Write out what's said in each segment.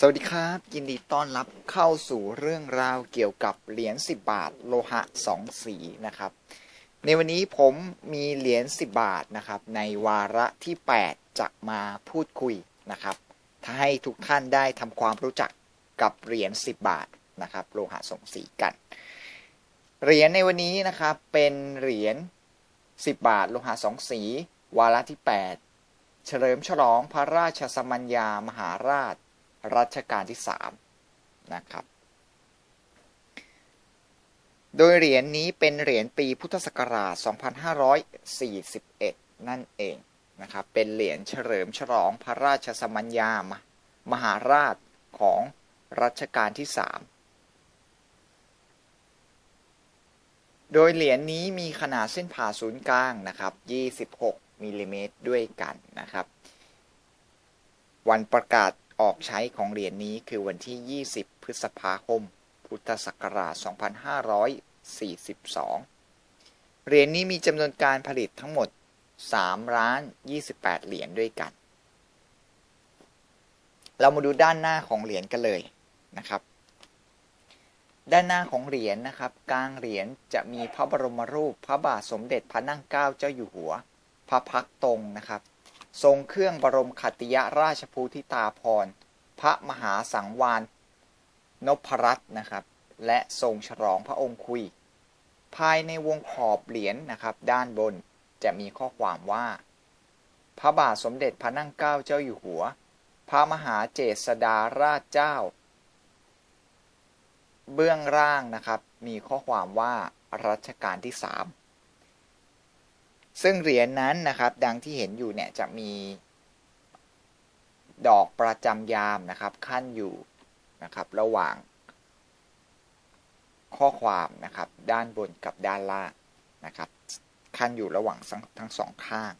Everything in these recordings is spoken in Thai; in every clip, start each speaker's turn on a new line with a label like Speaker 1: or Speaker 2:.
Speaker 1: สวัสดีครับ ยินดีต้อนรับเข้าสู่เรื่องราวเกี่ยวกับเหรียญ10 บาทโลหะ 2 สีนะครับ ในวันนี้ผมมีเหรียญ10 บาทนะครับ ในวาระที่ 8 จะมาพูดคุยนะครับถ้าให้ทุกท่านได้ทำความรู้จักกับเหรียญ10 บาทนะครับ โลหะสองสีกัน เหรียญในวันนี้นะครับเป็นเหรียญ10 บาทโลหะสองสี วาระที่ 8 เฉลิมฉลองพระราชสมัญญามหาราช รัชกาลที่3นะครับ โดยเหรียญนนี้เป็นเหรียญปีพุทธศักราช 2541 นั่นเองนะครับ เป็นเหรียญเฉลิมฉลองพระราชสมัญญามหาราชของรัชกาลที่ 3 โดยเหรียญนนี้มีขนาดเส้นผ่าศูนย์กลางนะครับ 26มิลลิเมตรด้วยกันนะครับ วันประกาศ ออกใช้ของเหรียญนนี้คือวันที่ 20 พฤษภาคม พุทธศักราช 2542 เหรียญนนี้มีจำนวนการผลิตทั้งหมด3ล้าน28 เหรียญด้วยกัน เรามาดูด้านหน้าของเหรียญกันเลยนะครับ ด้านหน้าของเหรียญนะครับ กลางเหรียญจะมีพระบรมรูป พระบาทสมเด็จพระนั่งเกล้าเจ้าอยู่หัว พระพักตรงนะครับ ทรงเครื่องบรมขัติยราชภูทิตาภรพระมหาสังวานนพรัตน์นะครับ และทรงฉลองพระองค์คุย ภายในวงขอบเหรียญนนะครับ ด้านบนจะมีข้อความว่า พระบาทสมเด็จพระนั่งเกล้าเจ้าอยู่หัว พระมหาเจษฎาราชเจ้า เบื้องล่างนะครับ มีข้อความว่ารัชกาลที่3 ซึ่งเหรียญนนั้นนะครับ ดังที่เห็นอยู่เนี่ยจะมีดอกประจำยามนะครับ ขั้นอยู่นะครับ ระหว่าง ข้อความนะครับ ด้านบนกับด้านล่างนะครับ ขั้นอยู่ระหว่างทั้งสองข้าง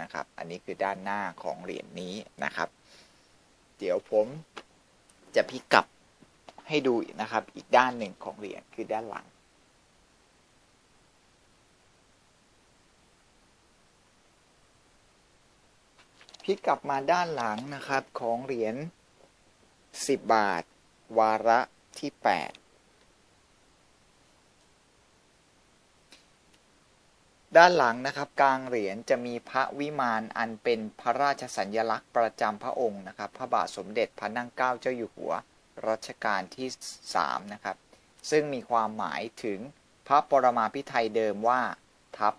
Speaker 1: นะครับ อันนี้คือด้านหน้าของเหรียญนนี้นะครับ เดี๋ยวผมจะพลิกกลับให้ดูนะครับ อีกด้านหนึ่งของเหรียญคือด้านหลัง พลิกกลับมาด้านหลังนะครับของเหรียญ10 บาท วาระที่ 8 ด้านหลังนะครับกลางเหรียญจะมีพระวิมานอันเป็นพระราชสัญลักษณ์ประจำพระองค์นะครับ พระบาทสมเด็จพระนั่งเกล้าเจ้าอยู่หัวรัชกาลที่ 3 นะครับ ซึ่งมีความหมายถึงพระปรมาภิไธยเดิมว่าทับ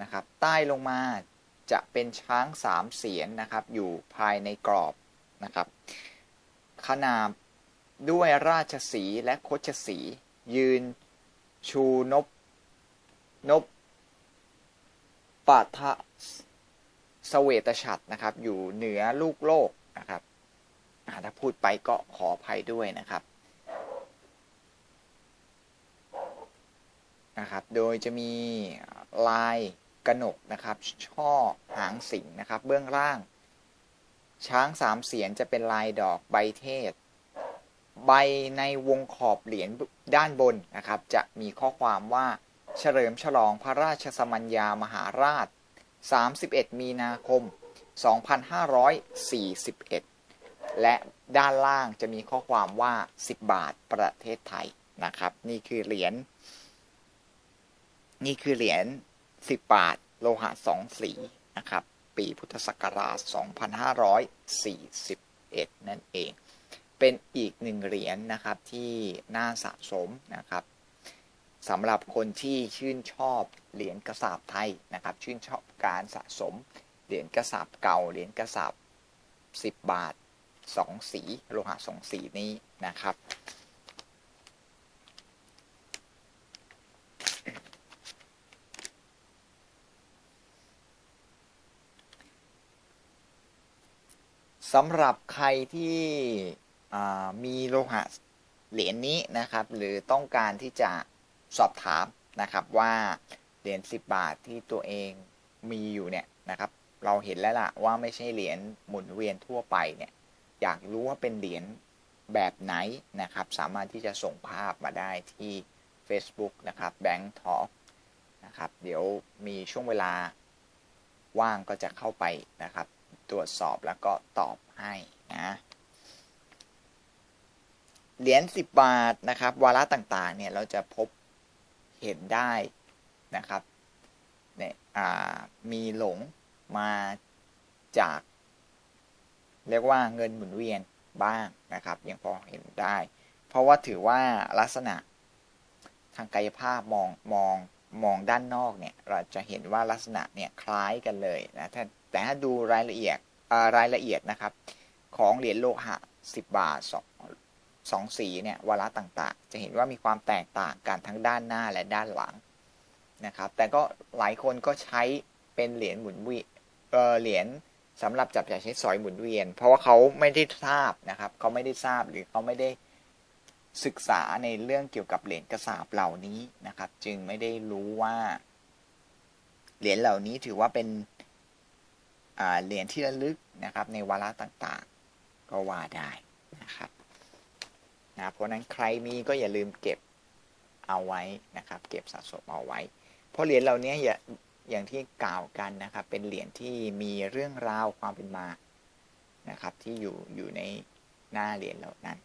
Speaker 1: นะครับ ใต้ลงมา จะเป็นช้างสามเสียนนะครับ อยู่ภายในกรอบนะครับ ขนาบด้วยราชสีและโคชสี ยืนชูนบนบปัทะสเวตฉัตรนะครับ อยู่เหนือลูกโลกนะครับถ้าพูดไปก็ขออภัยด้วยนะครับนะครับ โดยจะมีลาย กระหนกนะครับ ช่อหางสิงนะครับ เบื้องล่าง ช้างสามเสียนจะเป็นลายดอกใบเทศ ใบในวงขอบเหรียญด้านบนนะครับ จะมีข้อความว่าเฉลิมฉลองพระราชสมัญญามหาราช 31 มีนาคม 2541 และด้านล่างจะมีข้อความว่า 10 บาทประเทศไทยนะครับ นี่คือเหรียญนี่คือเหรียญ 10 บาท โลหะสองสีนะครับ ปีพุทธศักราช 2541 นั่นเอง เป็นอีกหนึ่งเหรียญนะครับที่น่าสะสมนะครับสำหรับคนที่ชื่นชอบเหรียญกระสาบไทยนะครับ ชื่นชอบการสะสมเหรียญกระสาบเก่า เหรียญกระสาบ 10 บาท 2 สี โลหะสองสีนี้นะครับ สำหรับใครที่มีโลหะเหรียญนนี้นะครับ หรือต้องการที่จะสอบถามนะครับว่าเหรียญ10 บาทที่ตัวเองมีอยู่เนี่ยนะครับ เราเห็นแล้วล่ะว่าไม่ใช่เหรียญหมุนเวียนทั่วไปเนี่ยอยากรู้ว่าเป็นเหรียญแบบไหนนะครับ สามารถที่จะส่งภาพมาได้ที่ Facebook นะครับ Bank Talk นะครับ เดี๋ยวมีช่วงเวลาว่างก็จะเข้าไปนะครับ ตรวจสอบแล้วก็ตอบให้นะเหรียญ10 บาทนะครับ วาระต่างๆ เนี่ยเราจะพบเห็นได้นะครับเนี่ยมีหลงมาจาก เรียกว่าเงินหมุนเวียนบ้างนะครับ ยังพอเห็นได้ เพราะว่าถือว่าลักษณะทางกายภาพมองมอง มองด้านนอกเนี่ยเราจะเห็นว่าลักษณะเนี่ยคล้ายกันเลยนะแต่ถ้าดูรายละเอียดรายละเอียดนะครับ ของเหรียญโลหะ 10 บาทสองสองสีเนี่ยวาระต่างๆ จะเห็นว่ามีความแตกต่างกันทั้งด้านหน้าและด้านหลังนะครับ แต่ก็หลายคนก็ใช้เป็นเหรียญหมุนเวียนเออเหรียญสำหรับจับจ่ายใช้สอยหมุนเวียน เพราะว่าเขาไม่ได้ทราบนะครับ เขาไม่ได้ทราบหรือเขาไม่ได้ ศึกษาในเรื่องเกี่ยวกับเหรียญกระสาบเหล่านี้นะครับ จึงไม่ได้รู้ว่า เหรียญเหล่านี้ถือว่าเป็นเหรียญที่ระลึกนะครับ ในวาระต่างๆ ก็ว่าได้นะครับนะเพราะฉะนั้นใครมีก็อย่าลืมเก็บเอาไว้นะครับ เก็บสะสมเอาไว้ เพราะเหรียญเหล่านี้อย่าอย่างที่กล่าวกันนะครับ เป็นเหรียญที่มีเรื่องราวความเป็นมานะครับ ที่อยู่อยู่ในหน้าเหรียญเหล่านั้น